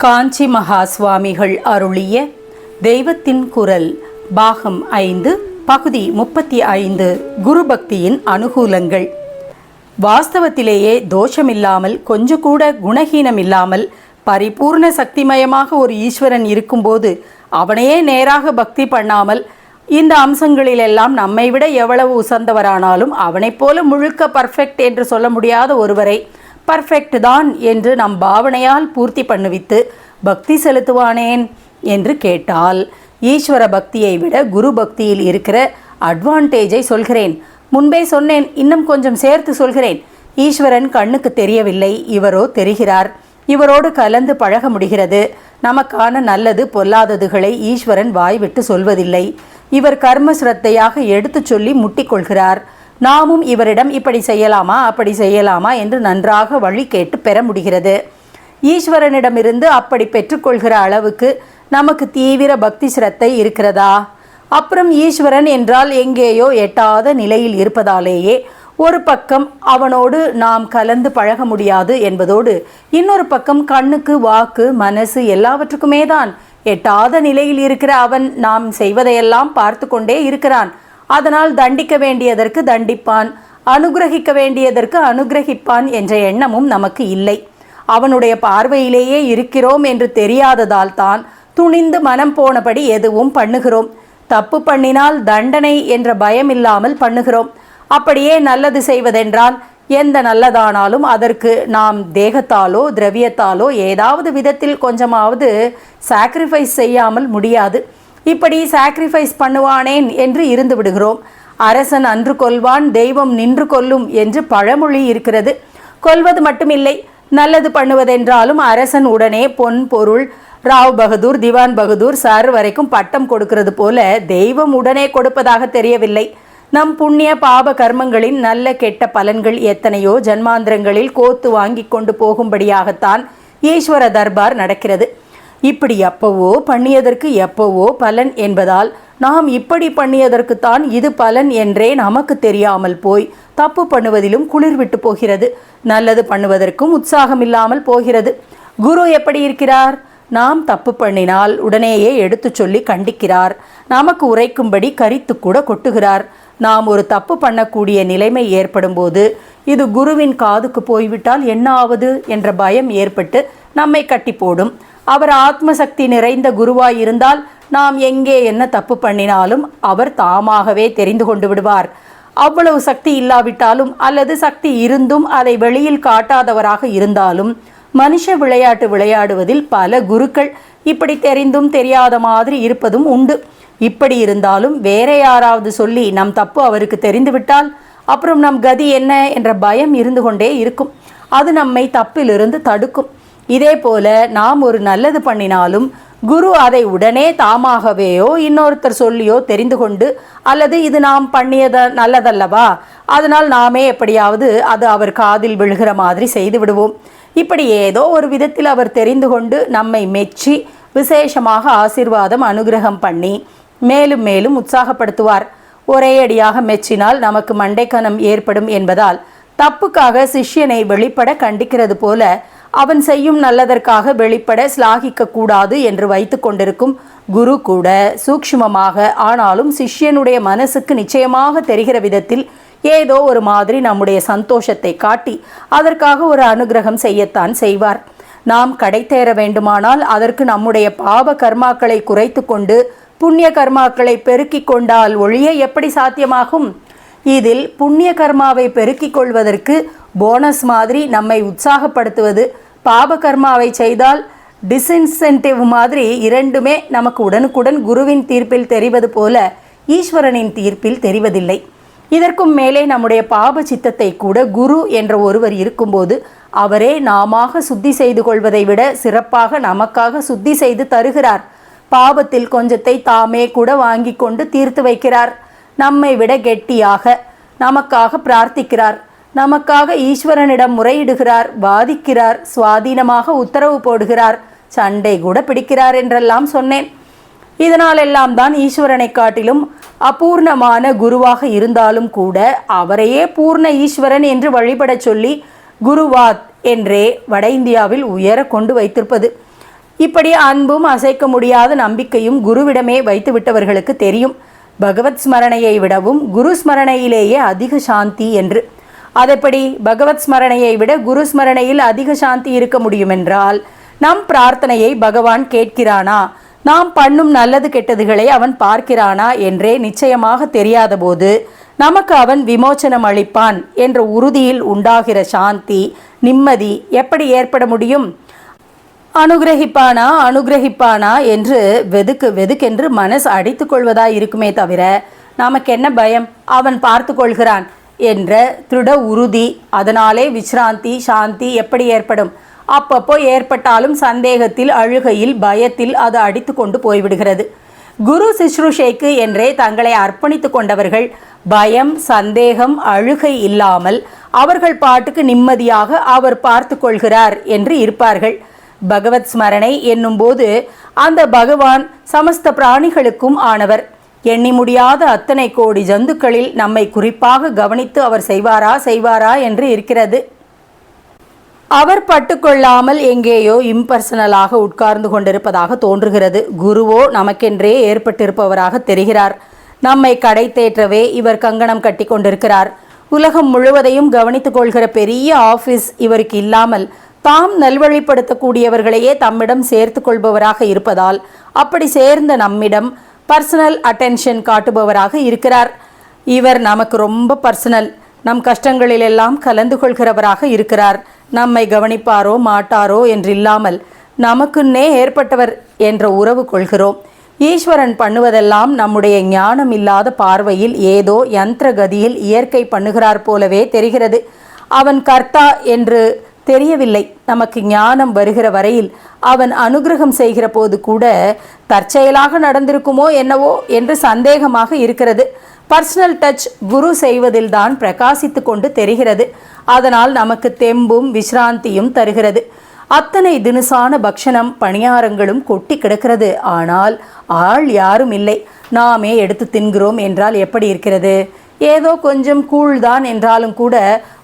காஞ்சி மகா சுவாமிகள் அருளிய தெய்வத்தின் குரல் பாகம் ஐந்து பகுதி முப்பத்தி ஐந்து குருபக்தியின் அனுகூலங்கள். வாஸ்தவத்திலேயே தோஷமில்லாமல் கொஞ்சம் கூட குணஹீனம் இல்லாமல் பரிபூர்ண சக்திமயமாக ஒரு ஈஸ்வரன் இருக்கும்போது அவனையே நேராக பக்தி பண்ணாமல் இந்த அம்சங்களிலெல்லாம் நம்மை விட எவ்வளவு உசந்தவரானாலும் அவனைப் போல முழுக்க பர்ஃபெக்ட் என்று சொல்ல முடியாத ஒருவரை பர்ஃபெக்ட் தான் என்று நம் பாவனையால் பூர்த்தி பண்ணுவித்து பக்தி செலுத்துவானேன் என்று கேட்டால் ஈஸ்வர பக்தியை விட குரு பக்தியில் இருக்கிற அட்வான்டேஜை சொல்கிறேன். முன்பே சொன்னேன் இன்னும் கொஞ்சம் சேர்த்து சொல்கிறேன். ஈஸ்வரன் கண்ணுக்கு தெரியவில்லை இவரோ தெரிகிறார். இவரோடு கலந்து பழக முடிகிறது. நமக்கான நல்லது பொல்லாததுகளை ஈஸ்வரன் வாய்விட்டு சொல்வதில்லை. இவர் கர்ம சிரத்தையாக எடுத்துச் சொல்லி முட்டிக்கொள்கிறார் நாமும் இவரிடம் இப்படி செய்யலாமா அப்படி செய்யலாமா என்று நன்றாக வழி கேட்டு பெற முடிகிறது. ஈஸ்வரனிடமிருந்து அப்படி பெற்றுக்கொள்கிற அளவுக்கு நமக்கு தீவிர பக்தி சிரத்தை இருக்கிறதா? அப்புறம் ஈஸ்வரன் என்றால் எங்கேயோ எட்டாத நிலையில் இருப்பதாலேயே ஒரு பக்கம் அவனோடு நாம் கலந்து பழக முடியாது என்பதோடு இன்னொரு பக்கம் கண்ணுக்கு வாக்கு மனசு எல்லாவற்றுக்குமே தான் எட்டாத நிலையில் இருக்கிற அவன் நாம் செய்வதையெல்லாம் பார்த்து கொண்டே இருக்கிறான். அதனால் தண்டிக்க வேண்டியதற்கு தண்டிப்பான் அனுகிரகிக்க வேண்டியதற்கு அனுகிரகிப்பான் என்ற எண்ணமும் நமக்கு இல்லை. அவனுடைய பார்வையிலேயே இருக்கிறோம் என்று தெரியாததால் தான் துணிந்து மனம் போனபடி எதுவும் பண்ணுகிறோம். தப்பு பண்ணினால் தண்டனை என்ற பயம் இல்லாமல் பண்ணுகிறோம். அப்படியே நல்லது செய்வதென்றால் எந்த நல்லதானாலும் அதற்கு நாம் தேகத்தாலோ திரவியத்தாலோ ஏதாவது விதத்தில் கொஞ்சமாவது சாக்ரிஃபைஸ் செய்யாமல் முடியாது. இப்படி சாக்ரிஃபைஸ் பண்ணுவானேன் என்று இருந்து விடுகிறோம். அரசன் அன்று கொல்வான் தெய்வம் நின்று கொல்லும் என்று பழமொழி இருக்கிறது. கொல்வது மட்டுமில்லை நல்லது பண்ணுவதென்றாலும் அரசன் உடனே பொன் பொருள் ராவ் பகதூர் திவான் பகதூர் சார் வரைக்கும் பட்டம் கொடுக்கிறது போல தெய்வம் உடனே கொடுப்பதாக தெரியவில்லை. நம் புண்ணிய பாப கர்மங்களின் நல்ல கெட்ட பலன்கள் எத்தனையோ ஜன்மாந்திரங்களில் கோத்து வாங்கி கொண்டு போகும்படியாகத்தான் ஈஸ்வர தர்பார் நடக்கிறது. இப்படி எப்பவோ பண்ணியதற்கு எப்பவோ பலன் என்பதால் நாம் இப்படி பண்ணியதற்குத்தான் இது பலன் என்றே நமக்கு தெரியாமல் போய் தப்பு பண்ணுவதிலும் குளிர் விட்டு போகிறது. நல்லது பண்ணுவதற்கும் உற்சாகம் இல்லாமல் போகிறது. குரு எப்படி இருக்கிறார்? நாம் தப்பு பண்ணினால் உடனேயே எடுத்துச் சொல்லி கண்டிக்கிறார். நமக்கு உரைக்கும்படி கரித்து கூட கொட்டுகிறார். நாம் ஒரு தப்பு பண்ணக்கூடிய நிலைமை ஏற்படும் போது இது குருவின் காதுக்கு போய்விட்டால் என்ன ஆவது என்ற பயம் ஏற்பட்டு நம்மை கட்டி போடும் அவர் ஆத்மசக்தி நிறைந்த குருவாய் இருந்தால் நாம் எங்கே என்ன தப்பு பண்ணினாலும் அவர் தாமாகவே தெரிந்து கொண்டு விடுவார். அவ்வளவு சக்தி இல்லாவிட்டாலும் அல்லது சக்தி இருந்தும் அதை வெளியில் காட்டாதவராக இருந்தாலும் மனுஷ விளையாட்டு விளையாடுவதில் பல குருக்கள் இப்படி தெரிந்தும் தெரியாத மாதிரி இருப்பதும் உண்டு. இப்படி இருந்தாலும் வேற யாராவது சொல்லி நம் தப்பு அவருக்கு தெரிந்துவிட்டால் அப்புறம் நம் கதி என்ன என்ற பயம் இருந்து கொண்டே இருக்கும். அது நம்மை தப்பிலிருந்து தடுக்கும். இதே போல நாம் ஒரு நல்லது பண்ணினாலும் குரு அதை உடனே தாமாகவேயோ இன்னொருத்தர் சொல்லியோ தெரிந்து கொண்டு அல்லது இது நாம் பண்ணியத நல்லதல்லவா? அதனால் நாமே எப்படியாவது அது அவர் காதில் விழுகிற மாதிரி செய்து விடுவோம். இப்படி ஏதோ ஒரு விதத்தில் அவர் தெரிந்து கொண்டு நம்மை மெச்சி விசேஷமாக ஆசிர்வாதம் அனுகிரகம் பண்ணி மேலும் மேலும் உற்சாகப்படுத்துவார். ஒரே அடியாக மெச்சினால் நமக்கு மண்டைக்கனம் ஏற்படும் என்பதால் தப்புக்காக சிஷ்யனை வெளிப்பட கண்டிக்கிறது போல அவன் செய்யும் நல்லதற்காக வெளிப்பட சிலாகிக்க கூடாது என்று வைத்து கொண்டிருக்கும் குரு கூட சூக்ஷ்மமாக ஆனாலும் சிஷ்யனுடைய மனசுக்கு நிச்சயமாக தெரிகிற விதத்தில் ஏதோ ஒரு மாதிரி நம்முடைய சந்தோஷத்தை காட்டி அதற்காக ஒரு அனுகிரகம் செய்யத்தான் செய்வார். நாம் கடை தேர வேண்டுமானால் அதற்கு நம்முடைய பாவ கர்மாக்களை குறைத்து கொண்டு புண்ணிய கர்மாக்களை பெருக்கிக் கொண்டால் ஒழிய எப்படி சாத்தியமாகும்? இதில் புண்ணிய கர்மாவை பெருக்கிக் கொள்வதற்கு போனஸ் மாதிரி நம்மை உற்சாகப்படுத்துவது பாபகர்மாவை செய்தால் டிஸ்இன்சென்டிவ் மாதிரி இரண்டுமே நமக்கு உடனுக்குடன் குருவின் தீர்ப்பில் தெரிவது போல ஈஸ்வரனின் தீர்ப்பில் தெரிவதில்லை. இதற்கும் மேலே நம்முடைய பாப சித்தத்தை கூட குரு என்ற ஒருவர் இருக்கும்போது அவரே நாமாக சுத்தி செய்து கொள்வதை விட சிறப்பாக நமக்காக சுத்தி செய்து தருகிறார். பாபத்தில் கொஞ்சத்தை தாமே கூட வாங்கி கொண்டு தீர்த்து வைக்கிறார். நம்மை விட கெட்டியாக நமக்காக பிரார்த்திக்கிறார். நமக்காக ஈஸ்வரனிடம் முறையிடுகிறார் வாதிக்கிறார் சுவாதீனமாக உத்தரவு போடுகிறார் சண்டை கூட பிடிக்கிறார் என்றெல்லாம் சொன்னேன். இதனாலெல்லாம் தான் ஈஸ்வரனை காட்டிலும் அபூர்ணமான குருவாக இருந்தாலும் கூட அவரையே பூர்ண ஈஸ்வரன் என்று வழிபடச் சொல்லி குருவாத் என்றே வட இந்தியாவில் உயர கொண்டு வைத்திருப்பது. இப்படி அன்பும் அசைக்க முடியாத நம்பிக்கையும் குருவிடமே வைத்து விட்டவர்களுக்கு தெரியும். பகவத் ஸ்மரணையை விடவும் குரு ஸ்மரணையிலேயே அதிக சாந்தி என்று. அதெப்படி? பகவத் ஸ்மரணையை விட குரு ஸ்மரணையில் அதிக சாந்தி இருக்க முடியும் என்றால் நம் பிரார்த்தனையை பகவான் கேட்கிறானா? நாம் பண்ணும் நல்லது கெட்டதுகளை அவன் பார்க்கிறானா என்றே நிச்சயமாக தெரியாத போது நமக்கு அவன் விமோச்சனம் அளிப்பான் என்ற உறுதியில் உண்டாகிற சாந்தி நிம்மதி எப்படி ஏற்பட முடியும்? அனுகிரகிப்பானா? அனுகிரகிப்பானா என்று வெதுக்கு வெதுக்கென்று மனசு அடித்து கொள்வதா இருக்குமே தவிர நமக்கு என்ன பயம்? அவன் பார்த்து கொள்கிறான். என்ற திருட உறுதி. அதனாலே விஸ்ராந்தி சாந்தி எப்படி ஏற்படும்? அப்பப்போ ஏற்பட்டாலும் சந்தேகத்தில் அழுகையில் பயத்தில் அது அடித்து கொண்டு போய்விடுகிறது. குரு சிஸ்ருஷைக்கு என்றே தங்களை அர்ப்பணித்து கொண்டவர்கள் பயம் சந்தேகம் அழுகை இல்லாமல் அவர்கள் பாட்டுக்கு நிம்மதியாக அவர் பார்த்து கொள்கிறார் என்று இருப்பார்கள். பகவத் ஸ்மரணை என்னும்போது அந்த பகவான் சமஸ்த பிராணிகளுக்கும் ஆனவர். எண்ணி முடியாத அத்தனை கோடி ஜந்துக்களில் நம்மை குறிப்பாக கவனித்து அவர் செய்வாரா செய்வாரா என்று இருக்கிறது. அவர் பட்டுக்கொள்ளாமல் எங்கேயோ இம்பர்சனலாக உட்கார்ந்து கொண்டிருப்பதாக தோன்றுகிறது. குருவோ நமக்கென்றே ஏற்பட்டிருப்பவராக தெரிகிறார். நம்மை கடை தேற்றவே இவர் கங்கணம் கட்டி கொண்டிருக்கிறார். உலகம் முழுவதையும் கவனித்துக் கொள்கிற பெரிய ஆஃபீஸ் இவருக்கு இல்லாமல் தாம் நல்வழிப்படுத்தக்கூடியவர்களையே தம்மிடம் சேர்த்து கொள்பவராக இருப்பதால் அப்படி சேர்ந்த நம்மிடம் பர்சனல் அட்டென்ஷன் காட்டுபவராக இருக்கிறார். இவர் நமக்கு ரொம்ப பர்சனல் நம் கஷ்டங்களிலெல்லாம் கலந்து கொள்கிறவராக இருக்கிறார். நம்மை கவனிப்பாரோ மாட்டாரோ என்றில்லாமல் நமக்குன்னே ஏற்பட்டவர் என்ற உறவு கொள்கிறோம். ஈஸ்வரன் பண்ணுவதெல்லாம் நம்முடைய ஞானம் இல்லாத பார்வையில் ஏதோ யந்திர கதியில் இயற்கை பண்ணுகிறார் போலவே தெரிகிறது. அவன் கர்த்தா என்று தெரியவில்லை. நமக்கு ஞானம் வருகிற வரையில் அவன் அனுகிரகம் செய்கிற போது கூட தற்செயலாக நடந்திருக்குமோ என்னவோ என்று சந்தேகமாக இருக்கிறது. பர்சனல் டச் குரு செய்வதில்தான் பிரகாசித்து கொண்டு தெரிகிறது. அதனால் நமக்கு தெம்பும் விசிராந்தியும் தருகிறது. அத்தனை தினுசான பக்ஷணம் பணியாரங்களும் கொட்டி கிடக்கிறது. ஆனால் ஆள் யாரும் இல்லை. நாமே எடுத்து தின்கிறோம் என்றால் எப்படி இருக்கிறது? ஏதோ கொஞ்சம் கூழ்தான் என்றாலும் கூட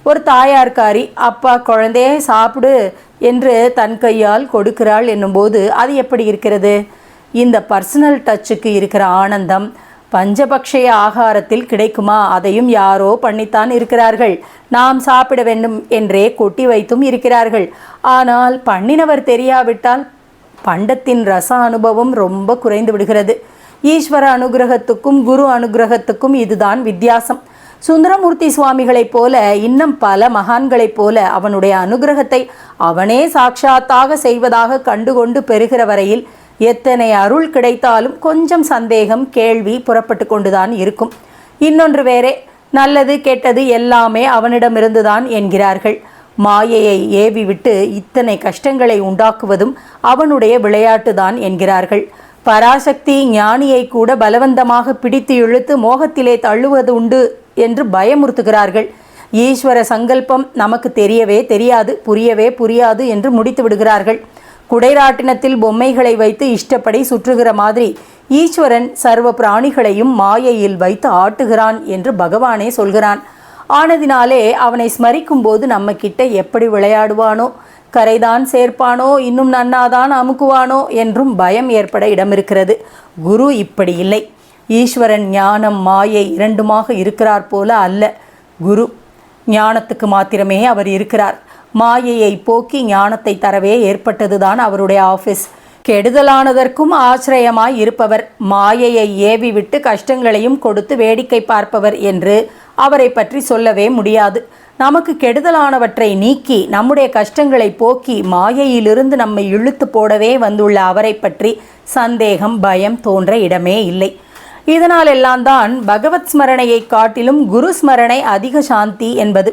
ஒரு தாயார்காரி அப்பா குழந்தையே சாப்பிடு என்று தன் கையால் கொடுக்கிறாள் என்னும்போது அது எப்படி இருக்கிறது? இந்த பர்சனல் டச்சுக்கு இருக்கிற ஆனந்தம் பஞ்சபக்ஷய ஆகாரத்தில் கிடைக்குமா? அதையும் யாரோ பண்ணித்தான் இருக்கிறார்கள். நாம் சாப்பிட வேண்டும் என்றே கொட்டி வைத்தும் இருக்கிறார்கள். ஆனால் பண்ணினவர் தெரியாவிட்டால் பண்டத்தின் ரச அனுபவம் ரொம்ப குறைந்து விடுகிறது. ஈஸ்வர அனுகிரகத்துக்கும் குரு அனுகிரகத்துக்கும் இதுதான் வித்தியாசம். சுந்தரமூர்த்தி சுவாமிகளைப் போல இன்னும் பல மகான்களைப் போல அவனுடைய அனுகிரகத்தை அவனே சாட்சாத்தாக செய்வதாக கண்டுகொண்டு பெறுகிற வரையில் எத்தனை அருள் கிடைத்தாலும் கொஞ்சம் சந்தேகம் கேள்வி புறப்பட்டு கொண்டுதான் இருக்கும். இன்னொன்று வேறே நல்லது கெட்டது எல்லாமே அவனிடமிருந்துதான் என்கிறார்கள். மாயையை ஏவி விட்டு இத்தனை கஷ்டங்களை உண்டாக்குவதும் அவனுடைய விளையாட்டுதான் என்கிறார்கள். பராசக்தி ஞானியை கூட பலவந்தமாக பிடித்து இழுத்து மோகத்திலே தள்ளுவது உண்டு. என்று பயமுறுத்துகிறார்கள். ஈஸ்வர சங்கல்பம் நமக்கு தெரியவே தெரியாது புரியவே புரியாது என்று முடித்து விடுகிறார்கள். குடைராட்டினத்தில் பொம்மைகளை வைத்து இஷ்டப்படி சுற்றுகிற மாதிரி ஈஸ்வரன் சர்வ பிராணிகளையும் மாயையில் வைத்து ஆட்டுகிறான் என்று பகவானே சொல்கிறான். ஆனதினாலே அவனை ஸ்மரிக்கும் போது நம்ம கிட்ட எப்படி விளையாடுவானோ கரைதான் சேர்ப்பானோ இன்னும் நன்னாதான் அமுக்குவானோ என்றும் பயம் ஏற்பட இடமிருக்கிறது. குரு இப்படி இல்லை. ஈஸ்வரன் ஞானம் மாயை இரண்டுமாக இருக்கிறார் போல அல்ல. குரு ஞானத்துக்கு மாத்திரமே அவர் இருக்கிறார். மாயையை போக்கி ஞானத்தை தரவே ஏற்பட்டதுதான் அவருடைய ஆஃபீஸ் கெடுதலானதற்கும் ஆசிரியமாய் இருப்பவர் மாயையை ஏவி விட்டு கஷ்டங்களையும் கொடுத்து வேடிக்கை பார்ப்பவர் என்று அவரை பற்றி சொல்லவே முடியாது. நமக்கு கெடுதலானவற்றை நீக்கி நம்முடைய கஷ்டங்களை போக்கி மாயையிலிருந்து நம்மை இழுத்து போடவே வந்துள்ள அவரை பற்றி சந்தேகம் பயம் தோன்ற இடமே இல்லை. இதனால் எல்லாம் தான் பகவத் ஸ்மரணையை காட்டிலும் குரு ஸ்மரணை அதிக சாந்தி என்பது.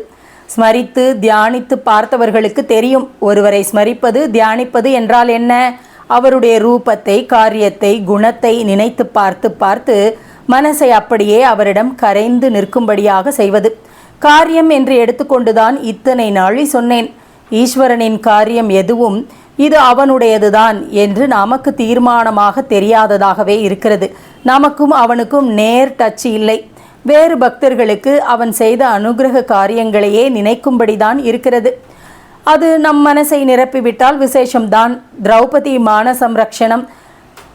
ஸ்மரித்து தியானித்து பார்த்தவர்களுக்கு தெரியும். ஒருவரை ஸ்மரிப்பது தியானிப்பது என்றால் என்ன? அவருடைய ரூபத்தை காரியத்தை குணத்தை நினைத்து பார்த்து பார்த்து மனசை அப்படியே அவரிடம் கரைந்து நிற்கும்படியாக செய்வது. காரியம் என்று எடுத்துக்கொண்டுதான் இத்தனை நாளி சொன்னேன். ஈஸ்வரனின் காரியம் எதுவும் இது அவனுடையதுதான் என்று நமக்கு தீர்மானமாக தெரியாததாகவே இருக்கிறது. நமக்கும் அவனுக்கும் நேர் டச் இல்லை. வேறு பக்தர்களுக்கு அவன் செய்த அனுகிரக காரியங்களையே நினைக்கும்படிதான் இருக்கிறது. அது நம் மனசை நிரப்பிவிட்டால் விசேஷம்தான். திரௌபதி மான சம்ரக்ஷணம்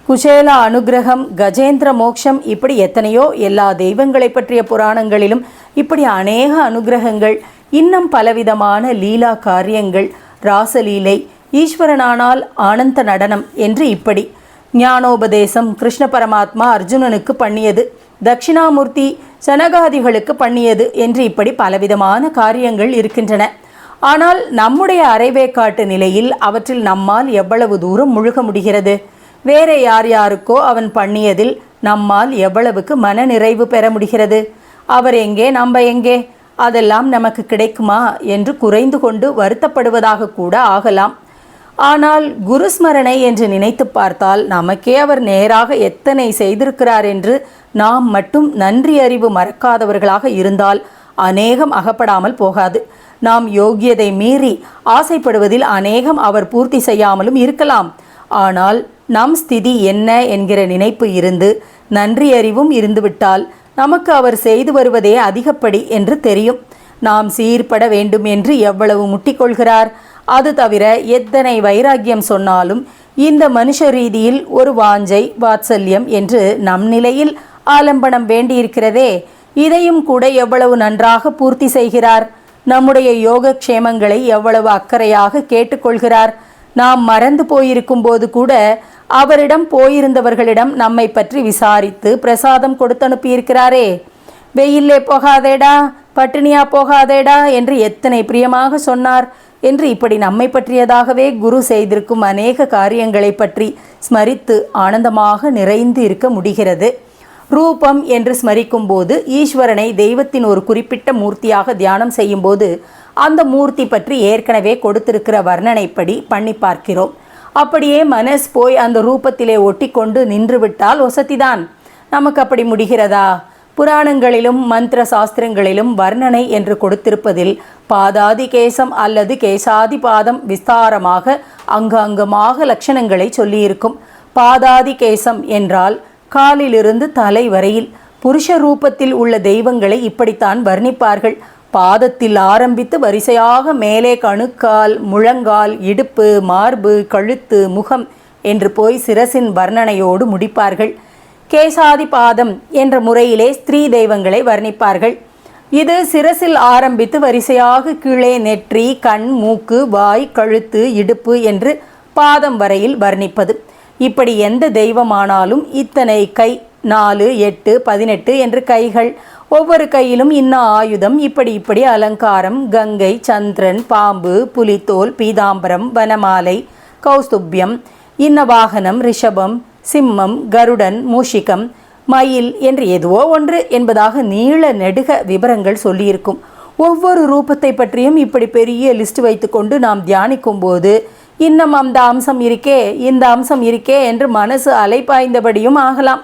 குஷேல அனுகிரகம் கஜேந்திர மோக்ஷம் இப்படி எத்தனையோ எல்லா தெய்வங்களை பற்றிய புராணங்களிலும் இப்படி அநேக அனுகிரகங்கள் இன்னும் பலவிதமான லீலா காரியங்கள் ராசலீலை ஈஸ்வரனானால் ஆனந்த நடனம் என்று இப்படி. ஞானோபதேசம் கிருஷ்ண பரமாத்மா அர்ஜுனனுக்கு பண்ணியது. தட்சிணாமூர்த்தி சனகாதிகளுக்கு பண்ணியது என்று இப்படி பலவிதமான காரியங்கள் இருக்கின்றன. ஆனால் நம்முடைய அரைவேக்காட்டு நிலையில் அவற்றில் நம்மால் எவ்வளவு தூரம் முழுக முடிகிறது? வேற யார் யாருக்கோ அவன் பண்ணியதில் நம்மால் எவ்வளவுக்கு மன நிறைவு பெற முடிகிறது? அவர் எங்கே நம்ம எங்கே? அதெல்லாம் நமக்கு கிடைக்குமா என்று குறைந்து கொண்டு வருத்தப்படுவதாக கூட ஆகலாம். ஆனால் குருஸ்மரணை என்று நினைத்து பார்த்தால் நமக்கே அவர் நேராக எத்தனை செய்திருக்கிறார் என்று நாம் மட்டும் நன்றி அறிவு மறக்காதவர்களாக இருந்தால் அநேகம் அகப்படாமல் போகாது. நாம் யோகியதை மீறி ஆசைப்படுவதில் அநேகம் அவர் பூர்த்தி செய்யாமலும் இருக்கலாம். ஆனால் நம் ஸ்திதி என்ன என்கிற நினைப்பு இருந்து நன்றி அறிவும் இருந்துவிட்டால் நமக்கு அவர் செய்து வருவதே அதிகப்படி என்று தெரியும். நாம் சீர்பட வேண்டும் என்று எவ்வளவு முட்டிக்கொள்கிறார் அது தவிர எத்தனை வைராக்கியம் சொன்னாலும் இந்த மனுஷ ரீதியில் ஒரு வாஞ்சை வாத்சல்யம் என்று நம் நிலையில் ஆலம்பனம் வேண்டியிருக்கிறதே. இதையும் கூட எவ்வளவு நன்றாக பூர்த்தி செய்கிறார். நம்முடைய யோகக்ஷேமங்களை எவ்வளவு அக்கறையாக கேட்டுக்கொள்கிறார். நாம் மறந்து போயிருக்கும் போது கூட அவரிடம் போயிருந்தவர்களிடம் நம்மை பற்றி விசாரித்து பிரசாதம் கொடுத்து அனுப்பியிருக்கிறாரே வெயிலே போகாதேடா. பட்டினியா போகாதேடா என்று எத்தனை பிரியமாக சொன்னார் என்று இப்படி நம்மை பற்றியதாகவே குரு செய்திருக்கும் அநேக காரியங்களை பற்றி ஸ்மரித்து ஆனந்தமாக நிறைந்து இருக்க முடிகிறது. ரூபம் என்று ஸ்மரிக்கும் போது ஈஸ்வரனை தெய்வத்தின் ஒரு குறிப்பிட்ட மூர்த்தியாக தியானம் செய்யும்போது அந்த மூர்த்தி பற்றி ஏற்கனவே கொடுத்திருக்கிற வர்ணனைப்படி பண்ணி பார்க்கிறோம். அப்படியே மனஸ் போய் அந்த ரூபத்திலே ஒட்டி கொண்டு நின்றுவிட்டால் ஒசத்திதான். நமக்கு அப்படி முடிகிறதா? புராணங்களிலும் மந்திர சாஸ்திரங்களிலும் வர்ணனை என்று கொடுத்திருப்பதில் பாதாதி கேசம் அல்லது கேசாதி பாதம் விஸ்தாரமாக அங்கு அங்கமாக லட்சணங்களை சொல்லியிருக்கும். பாதாதி கேசம் என்றால் காலிலிருந்து தலை வரையில் புருஷ ரூபத்தில் உள்ள தெய்வங்களை இப்படித்தான் வர்ணிப்பார்கள். பாதத்தில் ஆரம்பித்து வரிசையாக மேலே கணுக்கால் முழங்கால் இடுப்பு மார்பு கழுத்து முகம் என்று போய் சிரசின் வர்ணனையோடு முடிப்பார்கள். கேசாதி பாதம் என்ற முறையிலே ஸ்திரீ தெய்வங்களை வர்ணிப்பார்கள். இது சிரசில் ஆரம்பித்து வரிசையாக கீழே நெற்றி கண் மூக்கு வாய் கழுத்து இடுப்பு என்று பாதம் வரையில் வர்ணிப்பது. இப்படி எந்த தெய்வமானாலும் இத்தனை கை நாலு எட்டு பதினெட்டு என்று கைகள். ஒவ்வொரு கையிலும் இன்ன ஆயுதம். இப்படி இப்படி அலங்காரம் கங்கை சந்திரன் பாம்பு புலித்தோல் பீதாம்பரம் வனமாலை கௌஸ்துப்யம் இன்ன வாகனம் ரிஷபம் சிம்மம் கருடன் மூஷிகம் மயில் என்று எதுவோ ஒன்று என்பதாக நீள நெடுக விவரங்கள் சொல்லியிருக்கும். ஒவ்வொரு ரூபத்தை பற்றியும் இப்படி பெரிய லிஸ்ட் வைத்துக்கொண்டு நாம் தியானிக்கும் போது இன்னும் அந்த அம்சம் இருக்கே இந்த அம்சம் இருக்கே என்று மனசு அலைப்பாய்ந்தபடியும் ஆகலாம்.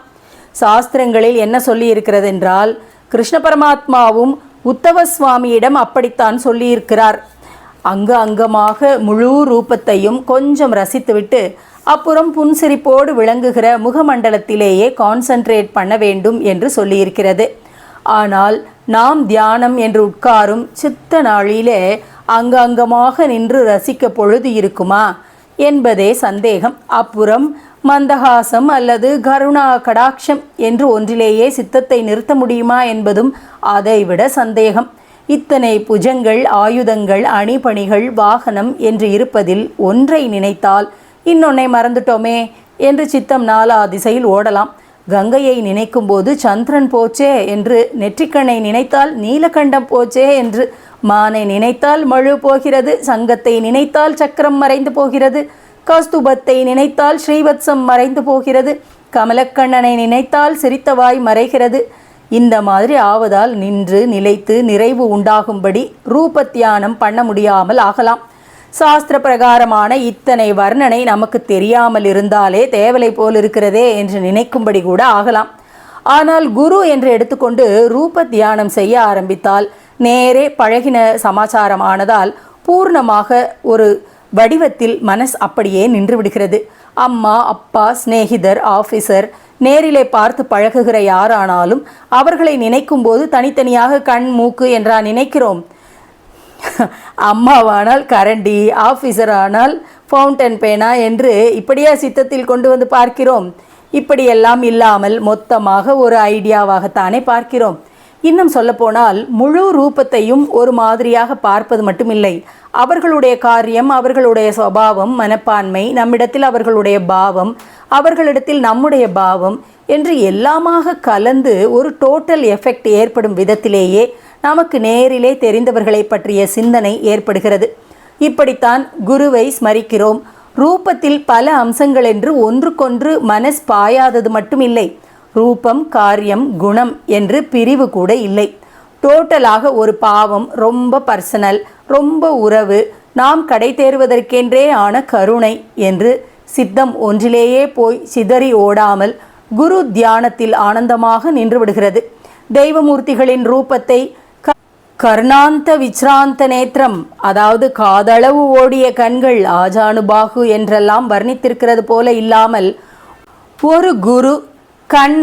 சாஸ்திரங்களில் என்ன சொல்லியிருக்கிறது என்றால் கிருஷ்ண பரமாத்மாவும் உத்தவ சுவாமியிடம் அப்படித்தான் சொல்லியிருக்கிறார். அங்கு அங்கமாக முழு ரூபத்தையும் கொஞ்சம் ரசித்துவிட்டு அப்புறம் புன்சிரிப்போடு விளங்குகிற முகமண்டலத்திலேயே கான்சென்ட்ரேட் பண்ண வேண்டும் என்று சொல்லியிருக்கிறது. ஆனால் நாம் தியானம் என்று உட்காரும் சித்த நாளிலே அங்கங்கமாக நின்று ரசிக்க பொழுது இருக்குமா? என்பதே சந்தேகம். அப்புறம் மந்தகாசம் அல்லது கருணா கடாட்சம் என்று ஒன்றிலேயே சித்தத்தை நிறுத்த முடியுமா என்பதும் அதைவிட சந்தேகம். இத்தனை புஜங்கள் ஆயுதங்கள் அணிபணிகள் வாகனம் என்று இருப்பதில் ஒன்றை நினைத்தால் இன்னொன்னை மறந்துட்டோமே என்று சித்தம் நாலா திசையில் ஓடலாம். கங்கையை நினைக்கும்போது சந்திரன் போச்சே என்று நெற்றிக்கண்ணை நினைத்தால் நீலகண்டம் போச்சே என்று மானை நினைத்தால் மழு போகிறது சங்கத்தை நினைத்தால் சக்கரம் மறைந்து போகிறது கஸ்துபத்தை நினைத்தால் ஸ்ரீவத்சம் மறைந்து போகிறது கமலக்கண்ணனை நினைத்தால் சிரித்தவாய் மறைகிறது. இந்த மாதிரி ஆவதால் நின்று நிலைத்து நிறைவு உண்டாகும்படி ரூபத்தியானம் பண்ண முடியாமல் ஆகலாம். சாஸ்திர பிரகாரமான இத்தனை வர்ணனை நமக்கு தெரியாமல் இருந்தாலே தேவலை போல் இருக்கிறதே என்று நினைக்கும்படி கூட ஆகலாம். ஆனால் குரு என்று எடுத்துக்கொண்டு ரூப தியானம் செய்ய ஆரம்பித்தால் நேரே பழகின சமாச்சாரம் ஆனதால் பூர்ணமாக ஒரு வடிவத்தில் மனஸ் அப்படியே நின்று விடுகிறது அம்மா அப்பா சிநேகிதர் ஆஃபீஸர் நேரிலே பார்த்து பழகுகிற யாரானாலும் அவர்களை நினைக்கும் போது தனித்தனியாக கண் மூக்கு என்றா நினைக்கிறோம். அம்மாவானால் கரண்டி ஆஃபீஸரானால் ஃபவுண்டன் பேனா என்று இப்படியா சித்தத்தில் கொண்டு வந்து பார்க்கிறோம். இப்படியெல்லாம் இல்லாமல் மொத்தமாக ஒரு ஐடியாவாகத்தானே பார்க்கிறோம். இன்னும் சொல்லப்போனால் முழு ரூபத்தையும் ஒரு மாதிரியாக பார்ப்பது மட்டுமில்லை. அவர்களுடைய காரியம் அவர்களுடைய சுவாவம் மனப்பான்மை நம்மிடத்தில் அவர்களுடைய பாவம் அவர்களிடத்தில் நம்முடைய பாவம் என்று எல்லாமாக கலந்து ஒரு டோட்டல் எஃபெக்ட் ஏற்படும் விதத்திலேயே நமக்கு நேரிலே தெரிந்தவர்களை பற்றிய சிந்தனை ஏற்படுகிறது. இப்படித்தான் குருவை ஸ்மரிக்கிறோம். ரூபத்தில் பல அம்சங்கள் என்று ஒன்றுக்கொன்று மனஸ் பாயாதது மட்டுமில்லை. ரூபம் காரியம் குணம் என்று பிரிவு கூட இல்லை. டோட்டலாக ஒரு பாவம் ரொம்ப பர்சனல் ரொம்ப உறவு நாம் கடை தேர்வதற்கென்றே ஆன கருணை என்று சித்தம் ஒன்றிலேயே போய் சிதறி ஓடாமல் குரு தியானத்தில் ஆனந்தமாக நின்று விடுகிறது. தெய்வமூர்த்திகளின் ரூபத்தை கர்ணாந்த விச்ராந்த நேத்திரம் அதாவது காதளவு ஓடிய கண்கள் ஆஜானுபாகு என்றெல்லாம் வர்ணித்திருக்கிறது போல இல்லாமல் ஒரு குரு கண்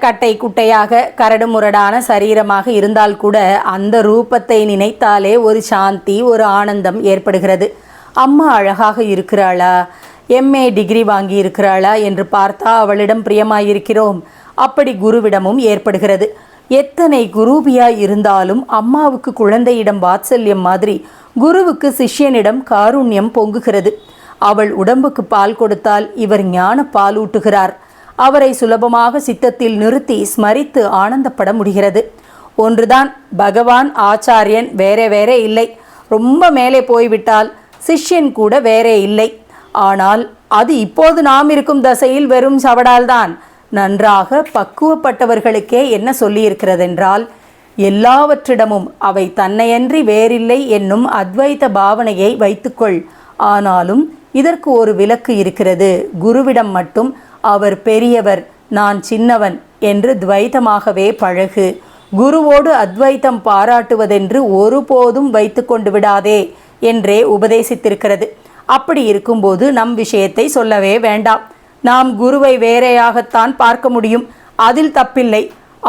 கட்டை குட்டையாக கரடுமுரடான சரீரமாக இருந்தால் கூட அந்த ரூபத்தை நினைத்தாலே ஒரு சாந்தி ஒரு ஆனந்தம் ஏற்படுகிறது. அம்மா அழகாக இருக்கிறாளா? எம்ஏ டிகிரி வாங்கி இருக்கிறாளா என்று பார்த்தா அவளிடம் பிரியமாயிருக்கிறோம். அப்படி குருவிடமும் ஏற்படுகிறது. எத்தனை குரூபியாய் இருந்தாலும் அம்மாவுக்கு குழந்தையிடம் வாத்சல்யம் மாதிரி குருவுக்கு சிஷ்யனிடம் காருண்யம் பொங்குகிறது. அவள் உடம்புக்கு பால் கொடுத்தால் இவர் ஞான பாலூட்டுகிறார் அவரை சுலபமாக சித்தத்தில் நிறுத்தி ஸ்மரித்து ஆனந்தப்பட முடிகிறது. ஒன்றுதான் பகவான் ஆச்சாரியன் வேற வேற இல்லை. ரொம்ப மேலே போய்விட்டால் சிஷ்யன் கூட வேறே இல்லை. ஆனால் அது இப்போது நாம் இருக்கும் தசையில் வெறும் சவடால்தான். நன்றாக பக்குவப்பட்டவர்களுக்கே என்ன சொல்லியிருக்கிறதென்றால் எல்லாவற்றிடமும் அவை தன்னையன்றி வேறில்லை என்னும் அத்வைத பாவனையை வைத்துக்கொள். ஆனாலும் இதற்கு ஒரு விலக்கு இருக்கிறது. குருவிடம் மட்டும் அவர் பெரியவர் நான் சின்னவன் என்று துவைத்தமாகவே பழகு. குருவோடு அத்வைத்தம் பாராட்டுவதென்று ஒருபோதும் வைத்துக்கொண்டு விடாதே என்றே உபதேசித்திருக்கிறது. அப்படி இருக்கும்போது நம் விஷயத்தை சொல்லவே வேண்டாம். நாம் குருவை வேறையாகத்தான் பார்க்க முடியும். அதில் தப்பில்லை.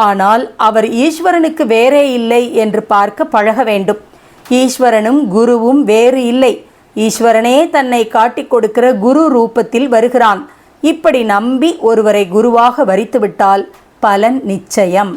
ஆனால் அவர் ஈஸ்வரனுக்கு வேறே இல்லை என்று பார்க்க பழக வேண்டும். ஈஸ்வரனும் குருவும் வேறு இல்லை. ஈஸ்வரனே தன்னை காட்டிக் கொடுக்கிற குரு ரூபத்தில் வருகிறான். இப்படி நம்பி ஒருவரை குருவாக வரித்துவிட்டால் பலன் நிச்சயம்.